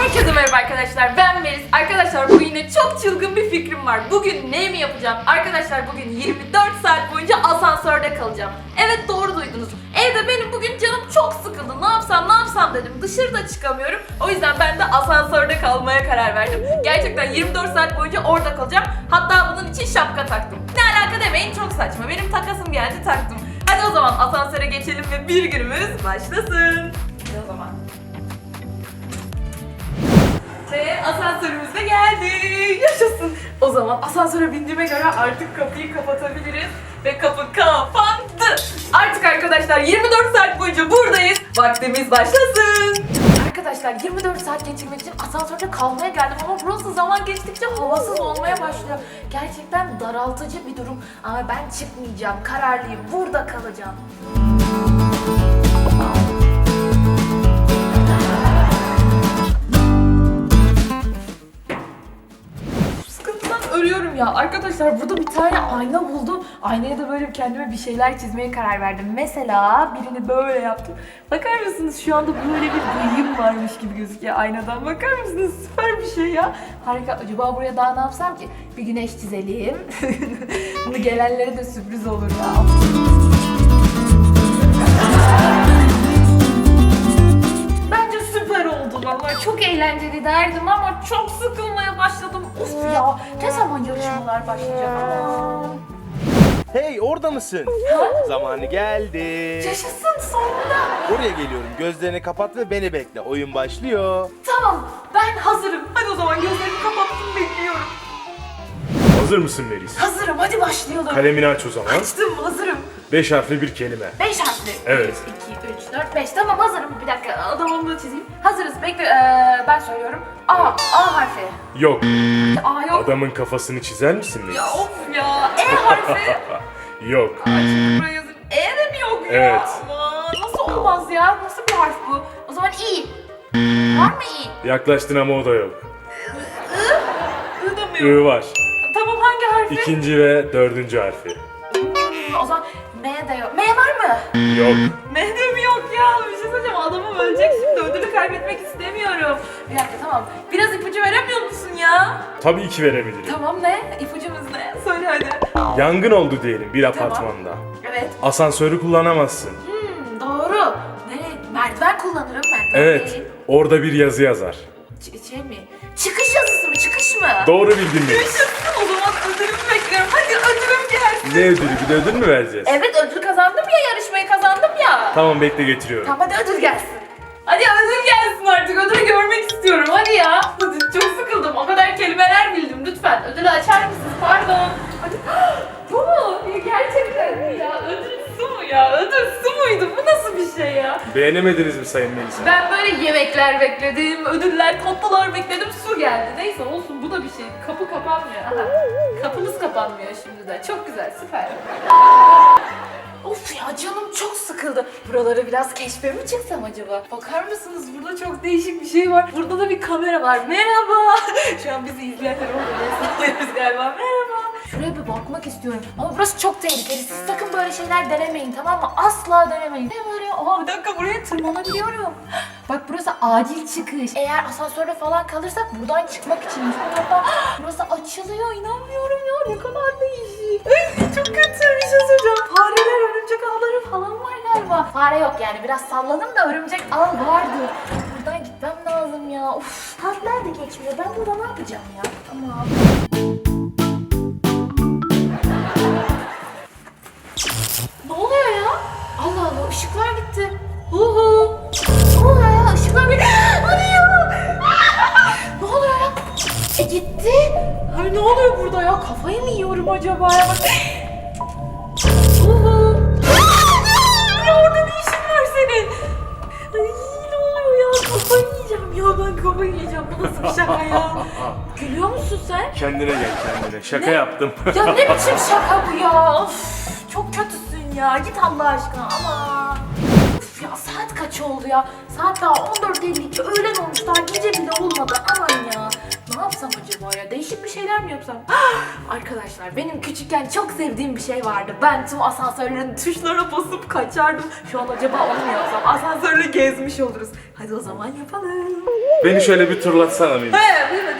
Herkese merhaba arkadaşlar ben Melis. Arkadaşlar bugün yine çok çılgın bir fikrim var. Bugün ne mi yapacağım? Arkadaşlar bugün 24 saat boyunca asansörde kalacağım. Evet doğru duydunuz. Evde benim bugün canım çok sıkıldı. Ne yapsam ne yapsam dedim. Dışarıda çıkamıyorum. O yüzden ben de asansörde kalmaya karar verdim. Gerçekten 24 saat boyunca orada kalacağım. Hatta bunun için şapka taktım. Ne alaka demeyin çok saçma. Benim takasım geldi taktım. Hadi o zaman asansöre geçelim ve bir günümüz başlasın. Ve asansörümüz de geldi. Yaşasın. O zaman asansöre bindiğime göre artık kapıyı kapatabiliriz. Ve kapı kapandı. Artık arkadaşlar 24 saat boyunca buradayız. Vaktimiz başlasın. Arkadaşlar 24 saat geçirmek için asansörde kalmaya geldim ama burası zaman geçtikçe havasız olmaya başlıyor. Gerçekten daraltıcı bir durum ama ben çıkmayacağım. Kararlıyım. Burada kalacağım. Ya. Arkadaşlar burada bir tane ayna buldum. Aynaya da böyle kendime bir şeyler çizmeye karar verdim. Mesela birini böyle yaptım. Bakar mısınız şu anda böyle bir bıyığım varmış gibi gözüküyor aynadan. Bakar mısınız? Süper bir şey ya. Harika. Acaba buraya daha ne yapsam ki? Bir güneş çizelim. Bunu gelenlere de sürpriz olur ya. Çok eğlenceli derdim ama çok sıkılmaya başladım. Of ya. Ne zaman yarışmalar başlayacak ama. Hey orada mısın? Zamanı geldi. Yaşasın sonunda. Oraya geliyorum. Gözlerini kapat ve beni bekle. Oyun başlıyor. Tamam ben hazırım. Hadi o zaman gözlerimi kapattım bekliyorum. Hazır mısın Melis? Hazırım hadi başlayalım. Kalemini aç o zaman. Açtım hazırım. Beş harfli bir kelime. 5 harfli. Evet. 2, 3, 4, 5. Tamam hazırım. Bir dakika adamımı da çizeyim. Hazırız. Bekle ee, ben söylüyorum. A, A harfi. Yok. A yok. Adamın kafasını çizer misin Melis? Ya of ya. E harfi. Yok. Buraya yazın. E de mi yok ya? Evet. Aman, nasıl olmaz ya? Nasıl bir harf bu? O zaman İ. Var mı İ? Yaklaştın ama o da yok. I da mı yok? I var. Tamam hangi harfi? İkinci ve dördüncü harfi. O zaman M de yok. M var mı? Yok. M de mi yok ya? Bir şey söyleyeceğim. Adamım ölecek şimdi. Ödülü kaybetmek istemiyorum. Bir dakika tamam. Biraz ipucu veremiyor musun ya? Tabii ki verebilirim. Tamam ne? İpucumuz ne? Söyle hadi. Yangın oldu diyelim bir apartmanda. Evet. Asansörü kullanamazsın. Hmm, doğru. Ne? Merdiven kullanırım merdiven Evet. değil. Orada bir yazı yazar. Ç- şey mi? Çıkış yazısı mı? Çıkış mı? Doğru bildin Melis. Yaşasın o zaman ödülümü bekliyorum. Hadi ödülüm gelsin. Ne ödülü? Bir de ödül mü vereceğiz? Evet ödül kazandım ya yarışmayı kazandım ya. Tamam bekle getiriyorum. Tamam hadi ödül gelsin. Hadi ödül gelsin artık ödülü görmek istiyorum hadi ya. Hadi çok sıkıldım o kadar kelimeler bildim Beğenemediniz mi Sayın Melis? Ben böyle yemekler bekledim, ödüller, tatlılar bekledim, su geldi. Neyse olsun bu da bir şey. Kapı kapanmıyor. Aha. Kapımız kapanmıyor şimdi de. Çok güzel, süper. Of ya canım çok sıkıldı. Buraları biraz keşfe mi çıksam acaba? Bakar mısınız burada çok değişik bir şey var. Burada da bir kamera var. Merhaba. Şu an bizi izleyenler orada galiba. Merhaba. Şuraya bir bakmak istiyorum. Ama burası çok tehlikeli. Siz sakın böyle şeyler denemeyin tamam mı? Asla denemeyin. Ne böyle? Aa bir dakika buraya tırmanabiliyorum. Bak burası acil çıkış. Eğer asansörde falan kalırsak buradan çıkmak. Burada burası açılıyor. İnanmıyorum ya. Ne kadar değişik. Çok kötü bir şey söyleyeceğim. Fareler, örümcek ağları falan var galiba. Fare yok yani. Biraz salladım da örümcek ağ vardı. Buradan gitmem lazım ya. Of. Saatler de geçmiyor. Ben burada ne yapacağım ya? Tamam. Ne oluyor ya? Allah Allah ışıklar gitti. Uhu. Ne oluyor ya? Işıklar gitti. Ya. ne oluyor ya? E gitti. Ay ne oluyor burada ya? Kafayı mı yiyorum acaba ya? Uhu. ya orada ne işin var senin? Ben kafayı yiyeceğim. Bu nasıl bir şaka ya? Gülüyor musun sen? Kendine gel kendine. Şaka Ne? yaptım. Ya ne biçim şaka bu ya? Of, çok kötüsün ya. Git Allah aşkına ama. Of ya saat kaç oldu ya? Saat daha 14.52. Öğlen olmuş daha gece bile olmadı. Aman ya. Ne yapsam acaba ya? Değişik bir şey şeyler mi yapsam? Arkadaşlar benim küçükken çok sevdiğim bir şey vardı. Ben tüm asansörlerin tuşlarına basıp kaçardım. Şu an acaba onu mu yapsam? Asansörle gezmiş oluruz. Hadi o zaman yapalım. Beni şöyle bir turlatsana Melis. He, dur,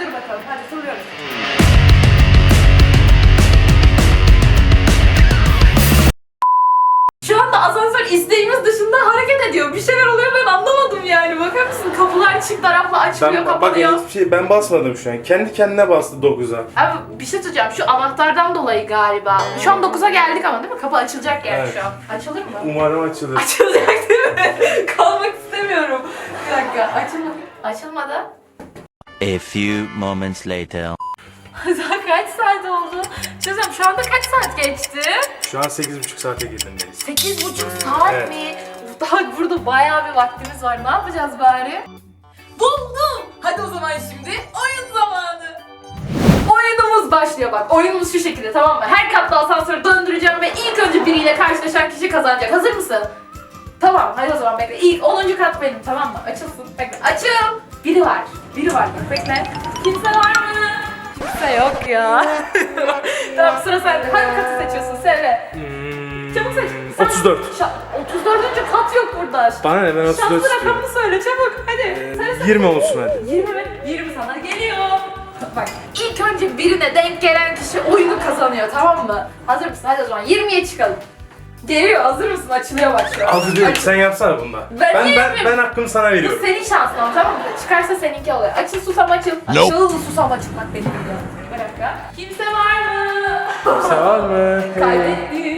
çift taraflı açılıyor, Ben, bak kapanıyor. hiçbir şey ben basmadım şu an. Kendi kendine bastı 9'a. Abi bir şey söyleyeceğim. Şu anahtardan dolayı galiba. Şu an 9'a geldik ama değil mi? Kapı açılacak yani Evet. şu an. Açılır mı? Umarım açılır. Açılacak değil mi? Kalmak istemiyorum. Bir dakika. Açılmadı. Açılmadı. A few moments later. Daha kaç saat oldu? Söyleyeceğim şu anda kaç saat geçti? Şu an 8.5 saate girdin Melis. Sekiz buçuk saat Evet. mi? Daha burada bayağı bir vaktimiz var. Ne yapacağız bari? Buldum. Hadi o zaman şimdi oyun zamanı. Oyunumuz başlıyor bak. Oyunumuz şu şekilde tamam mı? Her katta asansörü döndüreceğim ve ilk önce biriyle karşılaşan kişi kazanacak. Hazır mısın? Tamam hadi o zaman bekle. İlk 10. kat benim tamam mı? Açılsın. Bekle. Açıl. Biri var. Biri var. Bak bekle. Kimse var mı? Kimse yok ya. tamam sıra sende. Hangi katı seçiyorsun? Söyle. Hmm, Çabuk seç. Sen- 34. Şa- 34. kat yok burada. Bana ne ben 34 Şanslı istiyorum. rakamını söyle çabuk 20 olsun hadi. 20 mi? 20 sana geliyor. Bak ilk önce birine denk gelen kişi oyunu kazanıyor tamam mı? Hazır mısın? Hadi o zaman 20'ye çıkalım. Geliyor hazır mısın? Açılıyor bak şu an. Hazırlıyorum. Aç- Sen yapsana bunda. Ben ben, ben, yapayım? ben hakkımı sana Bu veriyorum. senin şansın ama tamam mı? Çıkarsa seninki oluyor. Açıl susam açıl. Açıl susam açıl. Bak benim gibi. Bir dakika. Kimse var mı? Kimse var mı? Hey.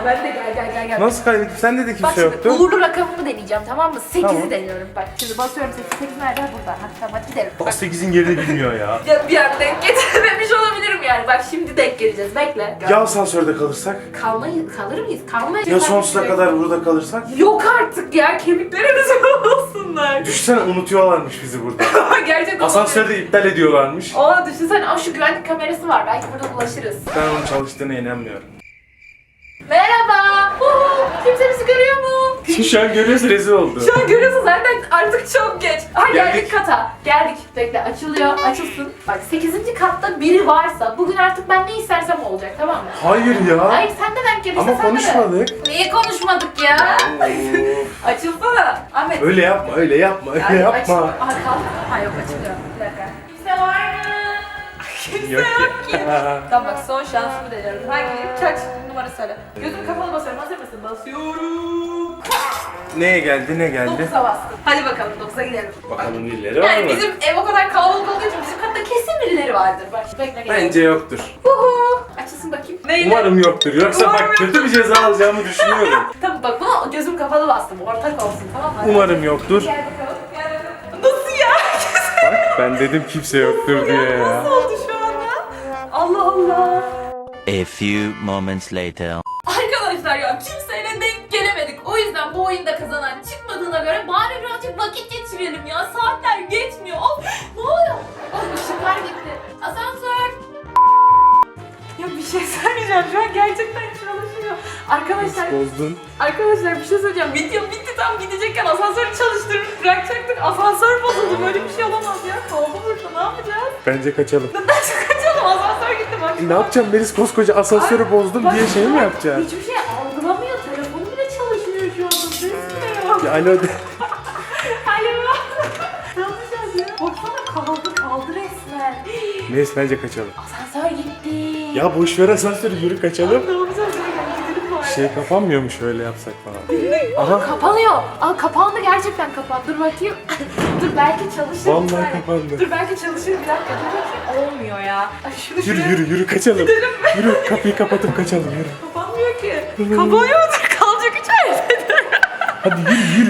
Sıra bende gel gel gel. gel. Nasıl kaybettim? Sende de Bak kimse şimdi yoktu. uğurlu rakamımı deneyeceğim tamam mı? 8'i Tamam. deniyorum bak. Şimdi basıyorum 8. 8 nerede? Burada. Hadi tamam hadi gidelim. Bak Bak. 8'in yerini bilmiyor ya. Ya bir an denk getirememiş olabilirim yani. Bak şimdi denk geleceğiz. Bekle. Ya asansörde kalırsak? Kalmayı, kalır mıyız? Kalmayız. Ya sonsuza kadar burada kalırsak? Yok artık ya. Kemiklerimiz olsunlar. Düşünsene unutuyorlarmış bizi burada. Gerçekten Asansörde iptal ediyorlarmış. Aa düşünsene. Aa şu güvenlik kamerası var. Belki burada ulaşırız. Ben onun çalıştığına inanmıyorum. Merhaba. Uhu, kimse bizi görüyor mu? Şu an görüyorsun rezil oldu. Şu an görüyorsun zaten artık çok geç. Ha geldik, Geldik. kata. Geldik. Bekle açılıyor. Açılsın. Bak 8. katta biri varsa bugün artık ben ne istersem olacak tamam mı? Hayır ya. Hayır sen de denk gelirse Ama sen de. konuşmadık. Niye konuşmadık ya? Açılsana. Ahmet. Öyle yapma, öyle yapma, öyle Ay, yapma. Aha kalk. Ha yok açılıyor. Bir dakika. Kimse var mı? Kimse Yok ki. tamam bak son şansımı deniyorum. Hangi? Kaç numara söyle. Gözüm kapalı basıyorum. Hazır mısın? Basıyorum. Neye geldi, ne geldi? 9'a bastım. Hadi bakalım 9'a gidelim. Bakalım birileri var Yani mı? bizim ev o kadar kalabalık olduğu için bizim katta kesin birileri vardır. Bak bekle gel. Bence yoktur. Huhu. Açılsın bakayım. Neydi? Umarım yoktur. Yoksa Umarım bak kötü bir ceza alacağımı düşünüyorum. Tamam bak buna gözüm kapalı bastım. Ortak olsun tamam mı? Umarım yoktur. Gel bakalım. Gel bakalım. Nasıl ya? Bak ben dedim kimse yoktur diye ya. Nasıl oldu şu anda? Allah Allah. A few moments later. Arkadaşlar ya kimseyle denk gelemedik. O yüzden bu oyunda kazanan çıkmadığına göre bari birazcık vakit geçirelim ya. Saatler geçmiyor. Of ne oluyor? Ay ışıklar gitti. Asansör. Ya bir şey söyleyeceğim. Şu an gerçekten çalışıyor. Arkadaşlar, Bozdun. arkadaşlar bir şey söyleyeceğim. Video bitti tam gidecekken asansörü çalıştırıp bırakacaktık. Asansör bozuldu. Böyle bir şey olamaz ya. Kaldı burada. Ne yapacağız? Bence kaçalım. Nasıl Ne yapacağım Melis koskoca asansörü bozdum Bak, diye şey mi bak, yapacağım? Hiçbir şey algılamıyor. Telefonu bile çalışmıyor şu anda. Ses. Ya alo de. Alo. ne yapacağız ya? Baksana kaldı kaldı resmen. Melis bence kaçalım. Asansör gitti. Ya boş ver asansörü yürü kaçalım. Ne yapacağız. Şey kapanmıyor mu şöyle yapsak falan? Aha Kapanıyor. Aa kapandı gerçekten kapandı. Dur bakayım. Dur belki çalışır. bir Vallahi saniye. kapandı. Dur belki çalışır bir dakika. Dur bakayım. Olmuyor ya. Ay şunu yürü şuraya- yürü yürü kaçalım. Yürü kapıyı kapatıp kaçalım yürü. Kapanmıyor ki. Kapanıyordur. Kalacak içeride. Hadi yürü yürü.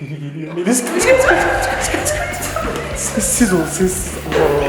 Biri. Sessiz ol sessiz. Aa.